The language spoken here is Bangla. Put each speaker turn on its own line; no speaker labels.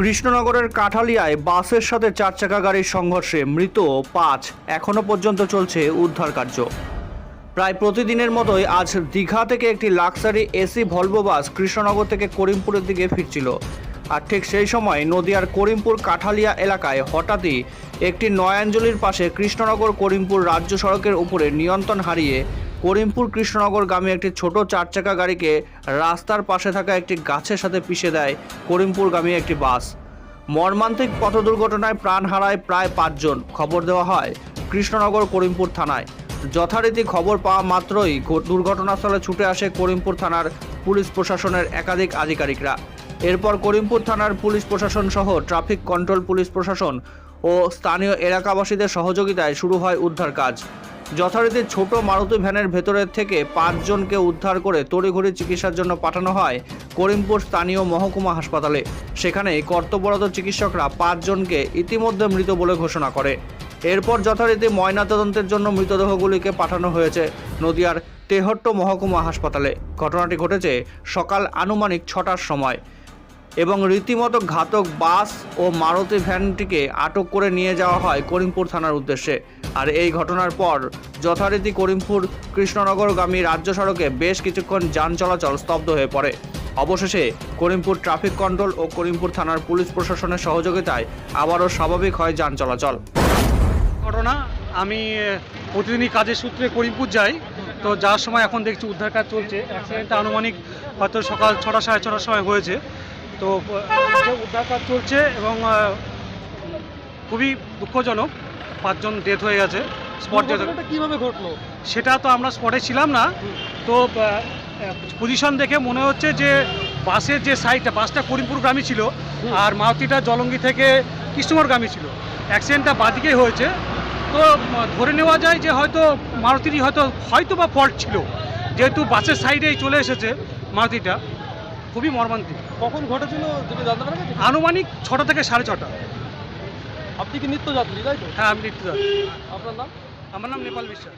কৃষ্ণনগরের কাঠালিয়ায় বাসের সাথে চার চাকা গাড়ির সংঘর্ষে মৃত পাঁচ এখনও পর্যন্ত চলছে উদ্ধার কার্য। প্রায় প্রতিদিনের মতোই আজ দীঘা থেকে একটি luxury AC Volvo bus Krishnanagar থেকে করিমপুরের দিকে ফিরছিল। আর ঠিক সেই সময় নদিয়ার করিমপুর কাঠালিয়া এলাকায় হঠাৎই একটি নয়াঞ্জলির পাশে কৃষ্ণনগর করিমপুর রাজ্য সড়কের উপরে নিয়ন্ত্রণ হারিয়ে করিমপুর কৃষ্ণনগরগামী একটি ছোট চার চাকা গাড়িকে রাস্তার পাশে থাকা একটি গাছের সাথে পিষে দেয় করিমপুর করিমপুরগামী একটি বাস। মর্মান্তিক পথ দুর্ঘটনায় প্রাণ হারায় প্রায় পাঁচজন। খবর দেওয়া হয়, কৃষ্ণনগর করিমপুর থানায়। যথারীতি খবর পাওয়া মাত্রই দুর্ঘটনাস্থলে ছুটে আসে করিমপুর থানার পুলিশ প্রশাসনের একাধিক আধিকারিকরা। এরপর করিমপুর থানার পুলিশ প্রশাসন সহ ট্রাফিক কন্ট্রোল পুলিশ প্রশাসন ও স্থানীয় এলাকাবাসীদের সহযোগিতায় শুরু হয় উদ্ধার কাজ। যথারীতি ছোট মারুতি ভ্যানের ভেতরের থেকে পাঁচজনকে উদ্ধার করে তড়িঘড়ি চিকিৎসার জন্য পাঠানো হয় করিমপুর স্থানীয় মহকুমা হাসপাতালে। সেখানে কর্তব্যরত চিকিৎসকরা পাঁচজনকে ইতিমধ্যে মৃত বলে ঘোষণা করে। এরপর যথারীতি ময়নাতদন্তের জন্য মৃতদেহগুলিকে পাঠানো হয়েছে নদিয়ার তেহট্ট মহকুমা হাসপাতালে। ঘটনাটি ঘটেছে সকাল আনুমানিক ছটার সময় এবং রীতিমতো ঘাতক বাস ও মারুতি ভ্যানটিকে আটক করে নিয়ে যাওয়া হয় করিমপুর থানার উদ্দেশ্যে। আর এই ঘটনার পর যথারীতি করিমপুর কৃষ্ণনগরগামী রাজ্য সড়কে বেশ কিছুক্ষণ যান চলাচল স্তব্ধ হয়ে পড়ে। অবশেষে করিমপুর ট্রাফিক কন্ট্রোল ও করিমপুর থানার পুলিশ প্রশাসনের সহযোগিতায় আবারও স্বাভাবিক হয় যান চলাচল।
ঘটনা, আমি প্রতিদিনই কাজের সূত্রে করিমপুর যাই, তো যাওয়ার সময় এখন দেখছি উদ্ধার কাজ চলছে। অ্যাক্সিডেন্টটা আনুমানিক হয়তো সকাল ছটা সাড়ে ছটার সময় হয়েছে। তো উদ্ধার কাজ চলছে এবং খুবই দুঃখজনক। পাঁচজন ডেথ হয়ে গেছে। স্পট ডেথ
কীভাবে ঘটলো?
সেটা তো আমরা স্পটে ছিলাম না। তো পজিশন দেখে মনে হচ্ছে যে বাসের যে সাইডটা বাসটা করিমপুরগামী ছিল আর মারুতিটা জলঙ্গি থেকে কৃষ্ণনগরগামী ছিল। অ্যাক্সিডেন্টটা বাদিকেই হয়েছে। তো ধরে নেওয়া যায় যে হয়তো মারুতিরই হয়তো হয়তো বা ফল্ট ছিল। যেহেতু বাসের সাইডেই চলে এসেছে মারুতিটা খুবই মর্মান্তিক।
কখন ঘটেছিল যদি জানতে পারা
আনুমানিক ছটা থেকে সাড়ে ছটা।
আপনি কি নিত্যযাত্রী তাই তো?
হ্যাঁ আমি নিত্যযাত্রী।
আপনার নাম?
আমার নাম নেপাল বিশ্বাস।